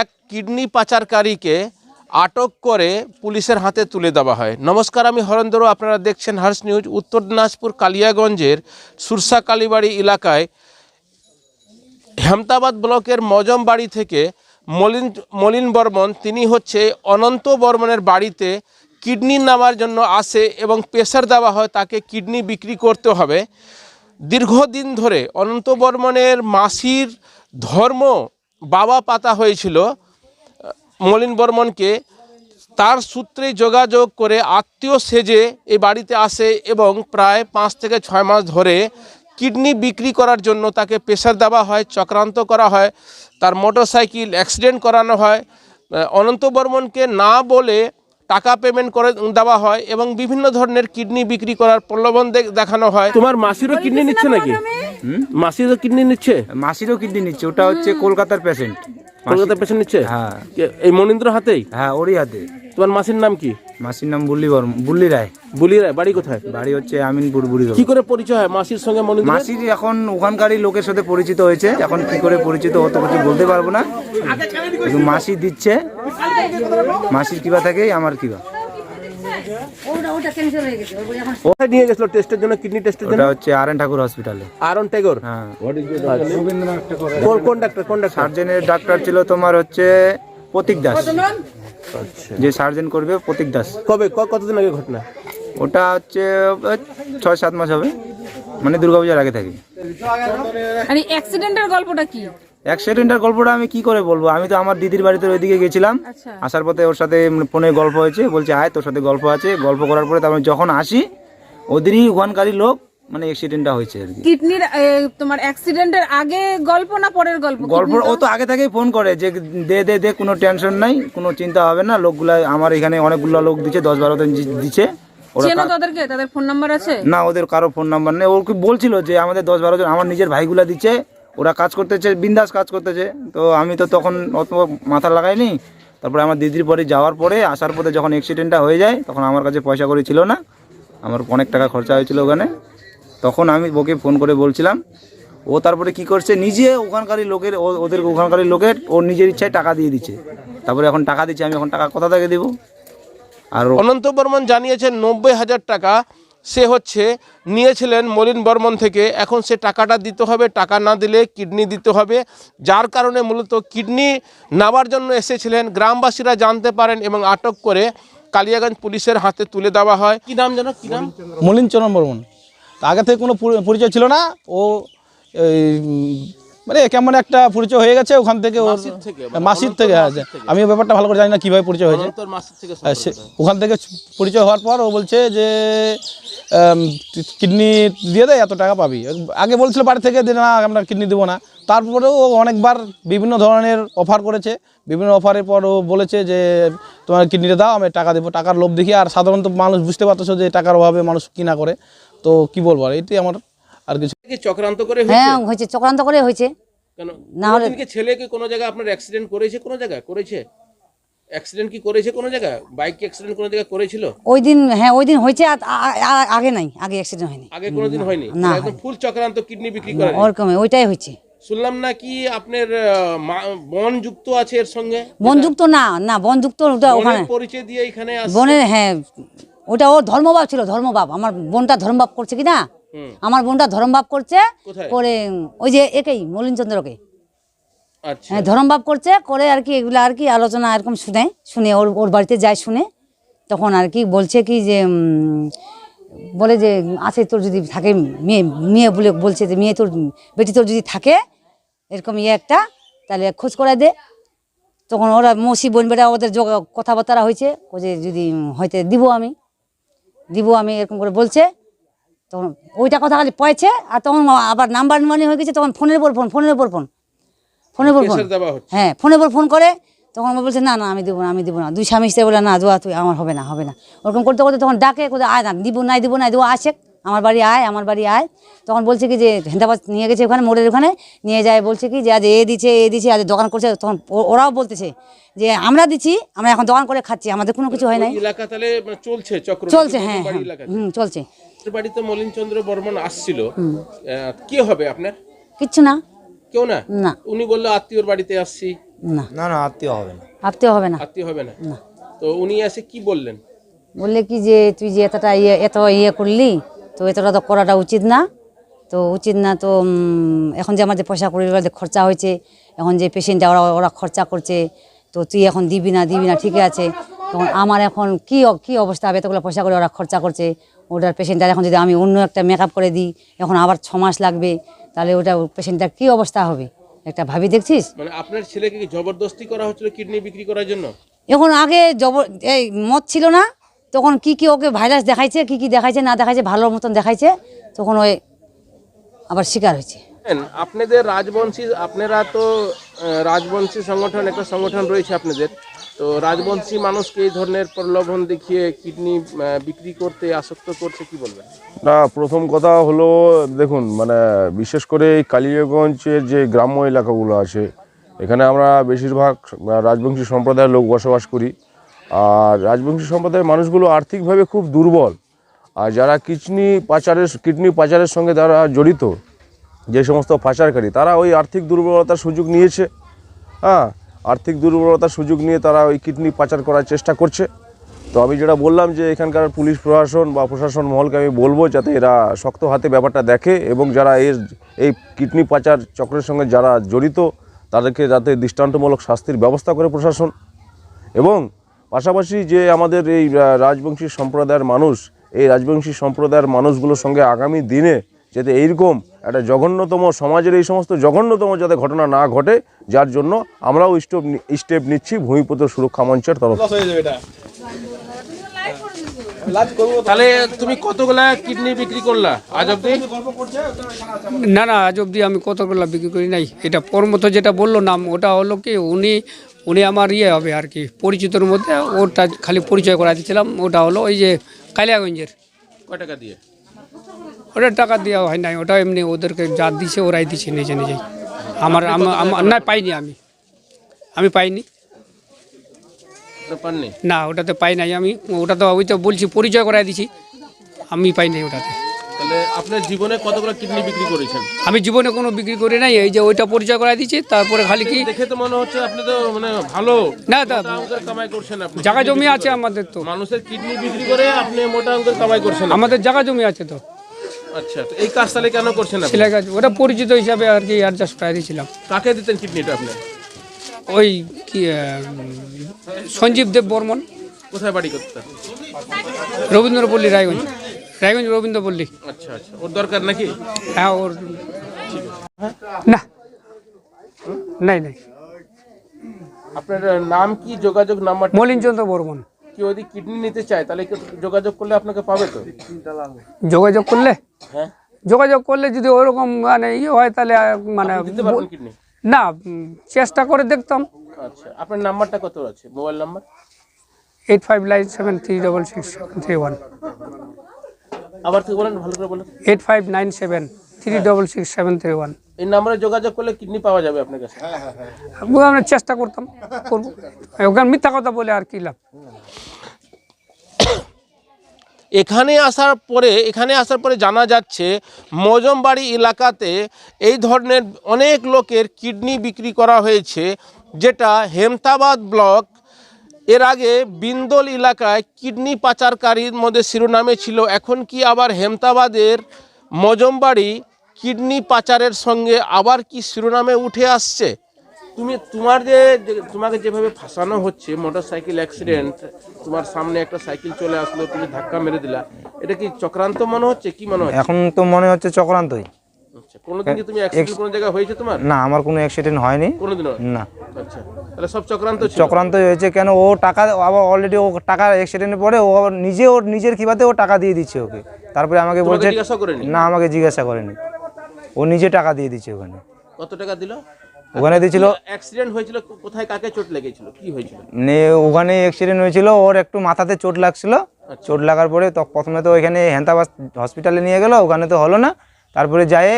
এক কিডনি পাচারকারীকে আটক করে পুলিশের হাতে তুলে দেওয়া হয়। নমস্কার, আমি হরেন্দ্র। আপনারা দেখছেন হার্স নিউজ, উত্তর দিনাজপুর, কালিয়াগঞ্জের সুরসা কালীবাড়ি এলাকায়। হেমতাবাদ ব্লকের মজম বাড়ি থেকে মলিন মলিন বর্মন, তিনি হচ্ছে অনন্ত বর্মনের বাড়িতে কিডনি নামার জন্য আসে এবং প্রেশার দেওয়া হয়, তাকে কিডনি বিক্রি করতে হবে। দীর্ঘদিন ধরে অনন্ত বর্মনের মাসির ধর্ম বাবা পাতা হয়েছিল মলিন বর্মনকে তার সূত্রে যোগাযোগ করে আত্মীয় সেজে এই বাড়িতে আসে এবং প্রায় পাঁচ থেকে ছয় মাস ধরে কিডনি বিক্রি করার জন্য তাকে প্রেশার দেওয়া হয় চক্রান্ত করা হয় তার মোটর সাইকেল অ্যাক্সিডেন্ট করানো হয় অনন্ত বর্মনকে না বলে টাকা পেমেন্ট করে দেওয়া হয় এবং বিভিন্ন ধরনের কিডনি বিক্রি করার প্রলোভন দেখানো হয়। তোমার মাসিরও কিডনি নিচ্ছে নাকি? মাসিরও কিডনি নিচ্ছে? মাসিরও কিডনি নিচ্ছে। ওটা হচ্ছে কলকাতার পেশেন্ট কলকাতার পেশেন্ট নিচ্ছে? হ্যাঁ। এই মনিন্দ্র হাতেই? হ্যাঁ ওরই হাতে। তোমার মাসির নাম কি? মাসির নাম বুল্লি বর্ম বুল্লি রায়। বলি রায় বাড়ি কোথায়? বাড়ি হচ্ছে আমিনপুর বুড়ি কি করে পরিচয় হয় মাসির সঙ্গে মনীন্দ্র মাসির এখন ওখানকারই লোকের সাথে পরিচিত হয়েছে। এখন কি করে পরিচিত অত কিছু বলতে পারব না। মাসি দিচ্ছে। মাসির কিবা থাকে আমার কিবা নিয়ে গেছিল টেস্টের জন্য কিডনি টেস্টের জন্য? হচ্ছে ঠাকুর হসপিটালে আরন টেগর হ্যাঁ। কোন কোন ডাক্তার কোন ডাক্তার সার্জেনের ডাক্তার ছিল তোমার হচ্ছে প্রতীক দাস। যে সার্জন করবে প্রতীক দাস। কবে ক- কতদিন আগে ঘটনা? ওটা হচ্ছে ছয় সাত মাস হবে। মানে দুর্গাপূজার আগে থাকে। অ্যাক্সিডেন্টের গল্পটা কি? অ্যাক্সিডেন্টের গল্পটা আমি কি করে বলব? আমি তো আমার দিদির বাড়িতে ওইদিকে গেছিলাম। আচ্ছা। আসার পথে ওর সাথে ফোনে গল্প হয়েছে। বলছে আয় তোর সাথে গল্প আছে। গল্প করার পরে তারপরে যখন আসি ওদেরই ওখানকারই লোক মানে অ্যাক্সিডেন্টটা হয়েছে আর কি। কিডনির তোমার অ্যাক্সিডেন্টের আগে গল্প না পরের গল্প? গল্প ও তো আগে থেকেই ফোন করে যে দে দে দে কোনো টেনশন নাই কোনো চিন্তা হবে না। লোকগুলা আমার এখানে অনেকগুলো লোক দিচ্ছে দশ বারো দিন দিচ্ছে। চেনো তাদেরকে? তাদের ফোন নাম্বার আছে? না ওদের কারও ফোন নাম্বার নেই। ওকে বলছিল যে আমাদের দশ বারো জন আমার নিজের ভাইগুলা দিচ্ছে ওরা কাজ করতেছে, বিন্দাস কাজ করতেছে। তো আমি তো তখন অত মাথা লাগাইনি। তারপরে আমার দিদির পরে যাওয়ার পরে, আসার পরে যখন অ্যাক্সিডেন্টটা হয়ে যায়, তখন আমার কাছে পয়সা করে ছিল না। আমার অনেক টাকা খরচা হয়েছিল ওখানে। তখন আমি ওকে ফোন করে বলছিলাম, ও তারপরে কি করছে? নিজে ওখানকারই লোকের, ও- ওদের ওখানকারই লোকের ওর নিজের ইচ্ছায় টাকা দিয়ে দিচ্ছে। তারপরে এখন টাকা দিচ্ছে, আমি এখন টাকা কোথা থেকে দেবো? আর অনন্ত বর্মন জানিয়েছেন, নব্বই হাজার টাকা সে হচ্ছে নিয়েছিলেন মলিন বর্মন থেকে। এখন সে টাকাটা দিতে হবে, টাকা না দিলে কিডনি দিতে হবে। যার কারণে মূলত কিডনি নেওয়ার জন্য এসেছিলেন। গ্রামবাসীরা জানতে পারেন এবং আটক করে কালিয়াগঞ্জ পুলিশের হাতে তুলে দেওয়া হয়। কি নাম যেন? কি নাম? মলিন চরণ বর্মন। আগে থেকে কোনো পরিচয় ছিল না। ও মানে কেমন একটা পরিচয় হয়ে গেছে ওখান থেকে ওর মাসির থেকে, মাসির হ্যাঁ আমি ওই ব্যাপারটা ভালো করে জানি না কীভাবে পরিচয় হয়েছে। তোর মাসির থেকে আর সে- ওখান থেকে পরিচয় হওয়ার পর ও বলছে যে কিডনি দিয়ে দেয় এত টাকা পাবি। আগে বলছিল বাড়ি থেকে যে না আমরা কিডনি দেবো না। তারপরেও ও অনেকবার বিভিন্ন ধরনের অফার করেছে। বিভিন্ন অফারের পর ও বলেছে যে তোমার কিডনিটা দাও আমি টাকা দেবো। টাকার লোভ দেখি আর সাধারণত মানুষ বুঝতে পারতেছো যে টাকার অভাবে মানুষ কিনা করে? তো কি বলব? আর এটাই আমার আর কিছু চক্রান্ত করে হ্যাঁ হয়েছে চক্রান্ত করে হয়েছে। কেন? না হলে- কোনোদিনকে ছেলেকে কোনো জায়গায় আপনার অ্যাক্সিডেন্ট করেছে কোনো জায়গায়? করেছে? অ্যাক্সিডেন্ট কি করেছে কোনো জায়গায়? বাইক অ্যাক্সিডেন্ট কোনো জায়গায় করেছিল? ওই দিন হ্যাঁ ওই দিন হয়েছে আর আ- আ- আগে নাই আগে অ্যাক্সিডেন্ট হয়নি। আগে কোনোদিন হয়নি? না, একদম ফুল চক্রান্ত কিডনি বিক্রি করে ওইটাই হয়েছে। শুনলাম নাকি আপনার আহ, বন যুক্ত আছে এর সঙ্গে? বনযুক্ত না না বনযুক্ত ওটা ওখানে। পরিচয় দিয়ে এখানে বনের হ্যাঁ ওটা ওর ধর্মবাব ছিল ধর্মবাব আমার বোনটা ধর্মবাব করছে কি না হুম। আমার বোনটা ধর্মবাব করছে করে ওই যে একেই মলিনচন্দ্রকে। আচ্ছা। হ্যাঁ ধর্মবাব করছে করে আর কি এগুলো আর কি আলোচনা এরকম শুনে শুনে ওর ওর বাড়িতে যায় শুনে তখন আর কি বলছে কি যে বলে যে আছে তোর যদি থাকে মেয়ে মেয়ে বলে বলছে যে মেয়ে তোর বেটি তোর যদি থাকে এরকম ইয়ে একটা তাহলে খোঁজ করে দে। তখন ওরা মৌসি বোন বেটা ওদের যোগা কথাবার্তা হয়েছে ও যে যদি হয়তো দিব আমি। দিব আমি এরকম করে বলছে। তখন ওইটা কথা খালি পয়েছে আর তখন আবার নাম্বার মানে হয়ে গেছে তখন ফোনের উপর ফোন ফোনের উপর ফোন। ফোনের উপর ফোন। হ্যাঁ ফোনের উপর ফোন করে তখন আমার বলছে না না আমি দেবো না আমি দেবো না। দুই স্বামী স্ত্রী বলে না দোয়া তুই আমার হবে না হবে না। ওরকম করতে করতে তখন ডাকে কোথায় আয় না দিব নাই দিব না দেবো আসে। আমার বাড়ি আয় আমার বাড়ি আয়। তখন বলছে কি যে হেন্দাবাদ নিয়ে গেছে ওখানে মোড়ের ওখানে নিয়ে যায় বলছে কি যে আজ এ দিচ্ছে এ দিচ্ছে আজ দোকান করছে। তখন ও- ওরাও বলতেছে যে আমরা দিচ্ছি আমরা এখন দোকান করে খাচ্ছি আমাদের কোনো কিছু হয় নাই। এলাকা তাহলে চলছে চক্র চলছে হ্যাঁ বাড়ি হ্যাঁ। হুম চলছে। বাড়িতে মলিন চন্দ্র বর্মন আসছিল। কি হবে আপনার? কিচ্ছু না। কেউ না? না। উনি বলল আত্মীয়র বাড়িতে আসছি। না। না না আত্মীয় হবে না। আত্মীয় হবে না। আত্মীয় হবে না। তো উনি এসে কি বললেন? বললে কি যে তুই যে এতটা ইয়ে এত ইয়ে করলি তো এতটা তো করাটা উচিত না। তো উচিত না তো এখন যে আমার যে পয়সা করি খরচা হয়েছে এখন যে পেশেন্টটা ওরা ওরা খরচা করছে তো তুই এখন দিবি না দিবি না ঠিক আছে। তখন আমার এখন কি কি অবস্থা হবে? এতগুলো পয়সা করে ওরা খরচা করছে ওটার পেশেন্টটার এখন যদি আমি অন্য একটা মেকআপ করে দিই এখন আবার ছ মাস লাগবে তাহলে ওটা পেশেন্টটার কি অবস্থা হবে? একটা ভাবি দেখছিস? মানে আপনার ছেলেকে জবরদস্তি করা হচ্ছিল কিডনি বিক্রি করার জন্য? এখন আগে জব এই মদ ছিল না তখন কি কি ওকে ভাইরাস দেখাইছে কি কি দেখাইছে না দেখাইছে ভালো মতন দেখাইছে তখন ওই আবার শিকার হয়েছে। আপনাদের রাজবংশী আপনারা তো রাজবংশী সংগঠন একটা সংগঠন রয়েছে আপনাদের। তো রাজবংশী মানুষকে এই ধরনের প্রলোভন দেখিয়ে কিডনি বিক্রি করতে আসক্ত করছে কি বলবেন? না প্রথম কথা হলো দেখুন মানে বিশেষ করে এই কালিয়াগঞ্জের যে গ্রাম্য এলাকাগুলো আছে এখানে আমরা বেশিরভাগ রাজবংশী সম্প্রদায়ের লোক বসবাস করি। আর রাজবংশী সম্প্রদায়ের মানুষগুলো আর্থিকভাবে খুব দুর্বল। আর যারা কিডনি পাচারের কিডনি পাচারের সঙ্গে যারা জড়িত, যে সমস্ত পাচারকারী, তারা ওই আর্থিক দুর্বলতার সুযোগ নিয়েছে। হ্যাঁ আর্থিক দুর্বলতার সুযোগ নিয়ে তারা ওই কিডনি পাচার করার চেষ্টা করছে। তো আমি যেটা বললাম যে এখানকার পুলিশ প্রশাসন বা প্রশাসন মহলকে আমি বলব যাতে এরা শক্ত হাতে ব্যাপারটা দেখে এবং যারা এর, এই কিডনি পাচার চক্রের সঙ্গে যারা জড়িত, তাদেরকে যাতে দৃষ্টান্তমূলক শাস্তির ব্যবস্থা করে প্রশাসন। এবং পাশাপাশি যে আমাদের এই রাজবংশী সম্প্রদায়ের মানুষ এই রাজবংশী সম্প্রদায়ের মানুষগুলোর সঙ্গে আগামী দিনে যাতে এইরকম একটা জঘন্যতম সমাজের এই সমস্ত জঘন্যতম যাতে ঘটনা না ঘটে যার জন্য আমরাও স্টেপ স্টেপ নিচ্ছি ভূমিপুত্র সুরক্ষা মঞ্চের তরফ থেকে। তাহলে তুমি কতগুলা কিডনি বিক্রি করলা আজ অব্দি না না আজ অবধি আমি কতগুলা বিক্রি করি নাই। এটা পরমত যেটা বলল নাম ওটা হলো কি উনি উনি আমার ইয়ে হবে আর কি পরিচিতর মধ্যে ওটা খালি পরিচয় করা দিয়েছিলাম ওটা হলো ওই যে কালিয়াগঞ্জের। কয় টাকা দিয়ে? ওটা টাকা দেওয়া হয় নাই ওটা এমনি ওদেরকে যা দিছে ওরাই দিছে নিজে নিজেই আমার আমার না পাইনি আমি। আমি পাইনি। না ওটাতে পাই নাই আমি ওটা তো ওই তো বলছি পরিচয় করাই দিছি আমি পাই নাই ওটাতে। তাহলে আপনার জীবনে কতগুলো কিডনি বিক্রি করেছেন? আমি জীবনে কোনো বিক্রি করি নাই এই যে ওইটা পরিচয় করাই দিচ্ছি তারপরে খালি কি দেখে তো মনে হচ্ছে আপনি তো মানে ভালো। না তা কামাই করছেন আপনি। জায়গা জমি আছে আমাদের তো। মানুষের কিডনি বিক্রি করে আপনি মোটা অঙ্কের কামাই করছেন আমাদের জায়গা জমি আছে তো। আচ্ছা তো এই কাজ তাহলে কেন করছেন আপনি? ছেলে কাজ ওটা পরিচিত হিসাবে আর কি অ্যাডজাস্ট করে দিয়েছিলাম। কাকে দিতেন কিডনিটা আপনি? ওই কি সঞ্জীব দেব বর্মন। কোথায় বাড়ি করতেন? রবীন্দ্রপল্লী রায়গঞ্জ। রায়গঞ্জ রবীন্দ্রপল্লী। আচ্ছা আচ্ছা। ওর দরকার নাকি? হ্যাঁ ওর না। নাই নাই। আপনার নাম কি? যোগাযোগ নাম্বার মলিনচন্দ্র বর্মন। কি যদি কিডনি নিতে চায় তাহলে যোগাযোগ করলে আপনাকে পাবে তো? যোগাযোগ করলে? হ্যাঁ। যোগাযোগ করলে যদি ওরকম মানে ইয়ে হয় তাহলে মানে দিতে পারবেন কিডনি? না চেষ্টা করে দেখতাম। আচ্ছা। আপনার নাম্বারটা কত আছে? Mobile number? Eight five nine seven three double six three one. আবার থেকে বলেন ভালো করে বলেন। Eight five nine seven three double six seven three one এই নাম্বারে যোগাযোগ করলে কিডনি পাওয়া যাবে আপনার কাছে। আমরা চেষ্টা করতাম করব। ওখানে মিথ্যা কথা বলে আর কি লাভ? এখানে আসার পরে এখানে আসার পরে জানা যাচ্ছে মজমবাড়ি এলাকাতে এই ধরনের অনেক লোকের কিডনি বিক্রি করা হয়েছে যেটা হেমতাবাদ ব্লক এর আগে বিন্দল এলাকায় কিডনি পাচারকারীর মধ্যে শিরোনামে ছিল। এখন কি আবার হেমতাবাদের মজমবাড়ি কিডনি পাচারের সঙ্গে আবার কি শিরোনামে উঠে আসছে? তুমি তোমার যে তোমাকে যেভাবে ফাঁসানো হচ্ছে মোটর সাইকেল অ্যাক্সিডেন্ট তোমার সামনে একটা সাইকেল চলে আসলো তুমি ধাক্কা মেরে দিলা এটা কি চক্রান্ত মনে হচ্ছে? কি মনে হচ্ছে? এখন তো মনে হচ্ছে চক্রান্তই। আচ্ছা কোনোদিন কি তুমি অ্যাক্সিডেন্ট কোনো জায়গায় হয়েছে তোমার? না আমার কোনো অ্যাক্সিডেন্ট হয়নি। কোনোদিনও? না। আচ্ছা। তাহলে সব চক্রান্ত হয়েছে কেন? ও টাকা আবার অলরেডি ও টাকা অ্যাক্সিডেন্টের পরে ও নিজে ওর নিজের কিবাতে ও টাকা দিয়ে দিচ্ছে ওকে। তারপরে আমাকে বলছে না আমাকে জিজ্ঞাসা করেনি। ও নিজে টাকা দিয়ে দিচ্ছে ওখানে। কত টাকা দিল? ওখানে দিয়েছিল অ্যাক্সিডেন্ট হয়েছিল কোথায় কাকে চোট লেগেছিল? কি হয়েছিল? নে ওখানে অ্যাক্সিডেন্ট হয়েছিল ওর একটু মাথাতে চোট লাগছিল। চোট লাগার পরে তো প্রথমে তো ওইখানে হেন্তাবাস হসপিটালে নিয়ে গেল ওখানে তো হলো না। তারপরে যায়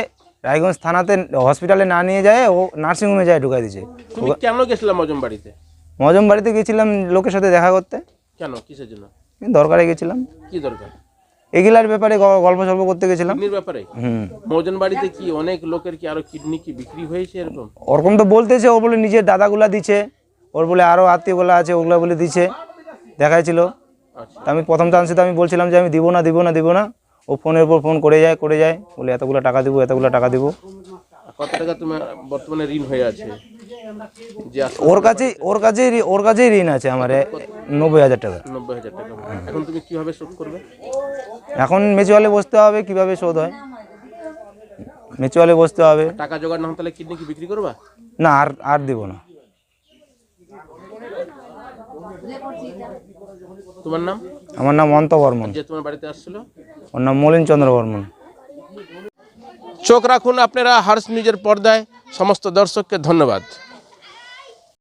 রায়গঞ্জ থানাতে হসপিটালে না নিয়ে যায় ও নার্সিংহোমে যায় ঢুকাই দিয়েছে। তুমি কেন গেছিলা মজম বাড়িতে? মজম বাড়িতে গেছিলাম লোকের সাথে দেখা করতে। কেন? কিসের জন্য? দরকারে গেছিলাম। কি দরকার? এগুলার ব্যাপারে গল্প সল্প করতে গেছিলাম। ব্যাপারে? হুম। মহাজন বাড়িতে কি অনেক লোকের কি আরও কিডনি কি বিক্রি হয়েছে এরকম? ওরকম তো বলতেছে ওর বলে নিজের দাদাগুলা দিচ্ছে ওর বলে আরও আত্মীয়গুলা আছে ওগুলা বলে দিচ্ছে দেখাইছিল। আচ্ছা। তা আমি প্রথম চান্সে তো আমি বলছিলাম যে আমি দিব না দিব না দিব না। ও ফোনের উপর ফোন করে যায় করে যায়। বলে এতগুলো টাকা দিব এতগুলো টাকা দিব। কত টাকা তোমার বর্তমানে ঋণ হয়ে আছে? যে আসলে ওর কাছে ওর কাছেই ওর কাছেই ঋণ আছে আমার নব্বই হাজার টাকা। নব্বই হাজার টাকা। এখন তুমি কীভাবে শোধ করবে? এখন মিউচুয়ালে বসতে হবে কীভাবে শোধ হয়? মিউচুয়ালে বসতে হবে। টাকা জোগাড় না হলে তাহলে কিডনি কি বিক্রি করবা? না আর আর দিব না। তোমার নাম? আমার নাম অন্ত বর্মন। যে তোমার বাড়িতে আসছিল? ওর নাম মলিন চন্দ্র বর্মন। চোখ রাখুন আপনারা হার্স নিউজের পর্দায় সমস্ত দর্শককে ধন্যবাদ।